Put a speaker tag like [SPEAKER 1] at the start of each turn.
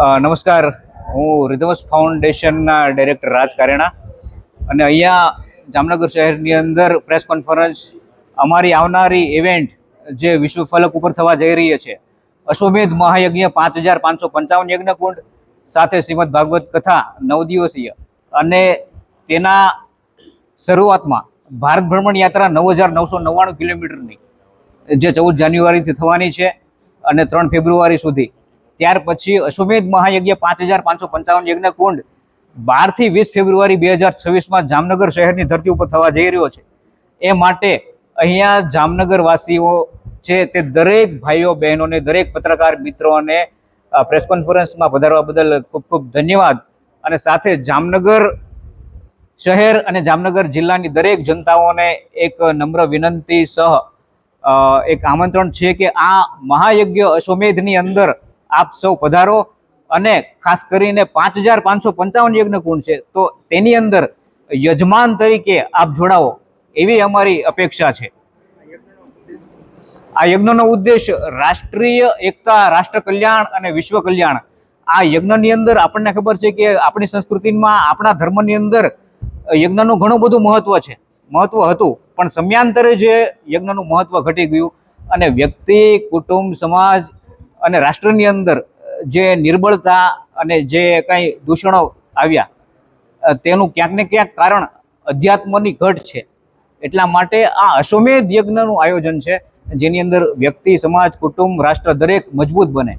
[SPEAKER 1] નમસ્કાર. હું રિધમસ ફાઉન્ડેશનના ડાયરેક્ટર રાજ કારેણા. અને અહીંયા જામનગર શહેરની અંદર પ્રેસ કોન્ફરન્સ, અમારી આવનારી ઇવેન્ટ જે વિશ્વ ફલક ઉપર થવા જઈ રહી છે, અશ્વમેધ મહાયજ્ઞ પાંચ હજાર પાંચસો પંચાવન યજ્ઞકુંડ સાથે શ્રીમદ ભાગવત કથા નવ દિવસીય. અને તેના શરૂઆતમાં ભારત ભ્રમણ યાત્રા નવ હજાર નવસો નવ્વાણું કિલોમીટરની, જે ચૌદ જાન્યુઆરીથી થવાની છે અને ત્રણ ફેબ્રુઆરી સુધી ત્યાર પછી અશ્વમેધ મહાયજ્ઞ પાંચ હજાર પાંચસો પંચાવન યજ્ઞ કુંડ બારથી વીસ ફેબ્રુઆરી બે હજાર છવ્વીસમાં જામનગર શહેરની ધરતી ઉપર થવા જઈ રહ્યો છે. એ માટે અહીંયા જામનગર વાસીઓ છે તે દરેક ભાઈઓ, બહેનોને, દરેક પત્રકાર મિત્રોને પ્રેસ કોન્ફરન્સમાં પધારવા બદલ ખૂબ ખૂબ ધન્યવાદ. અને સાથે જામનગર શહેર અને જામનગર જિલ્લાની દરેક જનતાઓને એક નમ્ર વિનંતી સહ એક આમંત્રણ છે કે આ મહાયજ્ઞ અશ્વમેધની અંદર આપ સૌ પધારો. અને ખાસ કરીને પાંચ હજાર પાંચસો પંચાવન યજ્ઞ કુંડ છે, તો તેની અંદર યજમાન તરીકે આપ જોડાવો એવી અમારી અપેક્ષા છે. આ યજ્ઞનો ઉદ્દેશ રાષ્ટ્રીય એકતા, રાષ્ટ્ર કલ્યાણ અને વિશ્વ કલ્યાણ. આ યજ્ઞની અંદર આપણને ખબર છે કે આપણી સંસ્કૃતિમાં, આપણા ધર્મની અંદર યજ્ઞનું ઘણું બધું મહત્વ છે. મહત્વ હતું, પણ સમયાંતરે જે યજ્ઞનું મહત્વ ઘટી ગયું અને વ્યક્તિ, કુટુંબ, સમાજ અને રાષ્ટ્રની અંદર જે નિર્બળતા અને જે કંઈ દૂષણો આવ્યા તેનું ક્યાંક ને ક્યાંક કારણ અધ્યાત્મની ઘટ છે. એટલા માટે આ અશ્વમેધ યજ્ઞનું આયોજન છે, જેની અંદર વ્યક્તિ, સમાજ, કુટુંબ, રાષ્ટ્ર દરેક મજબૂત બને.